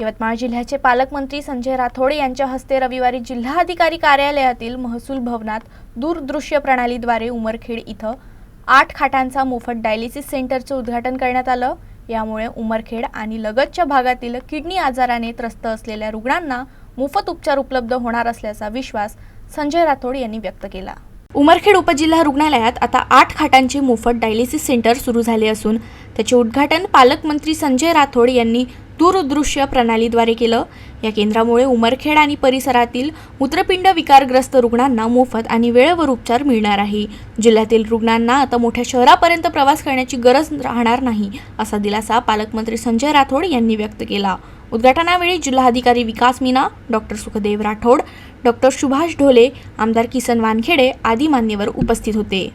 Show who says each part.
Speaker 1: यवतमाळ जिल्ह्याचे पालकमंत्री संजय राठोड यांच्या हस्ते रविवारी जिल्हाधिकारी कार्यालयातील महसूल भवनात दूरदृश्य प्रणालीद्वारे उमरखेड इथं आठ खाटांचा मोफत डायलिसिस सेंटरचं उद्घाटन करण्यात आलं. यामुळे उमरखेड आणि लगतच्या भागातील किडनी आजाराने त्रस्त असलेल्या रुग्णांना मोफत उपचार उपलब्ध होणार असल्याचा विश्वास संजय राठोड यांनी व्यक्त केला. उमरखेड उपजिल्हा रुग्णालयात आता आठ खाटांचे मोफत डायलिसिस सेंटर सुरू झाले असून त्याचे उद्घाटन पालकमंत्री संजय राठोड यांनी दूरदृश्य प्रणालीद्वारे केलं. या केंद्रामुळे उमरखेड आणि परिसरातील मूत्रपिंड विकारग्रस्त रुग्णांना मोफत आणि वेळेवर उपचार मिळणार आहे. जिल्ह्यातील रुग्णांना आता मोठ्या शहरापर्यंत प्रवास करण्याची गरज राहणार नाही असा दिलासा पालकमंत्री संजय राठोड यांनी व्यक्त केला. उद्घाटनावेळी जिल्हाधिकारी विकास मीना डॉक्टर सुखदेव राठोड डॉक्टर सुभाष ढोले आमदार किसन वानखेडे आदी मान्यवर उपस्थित होते.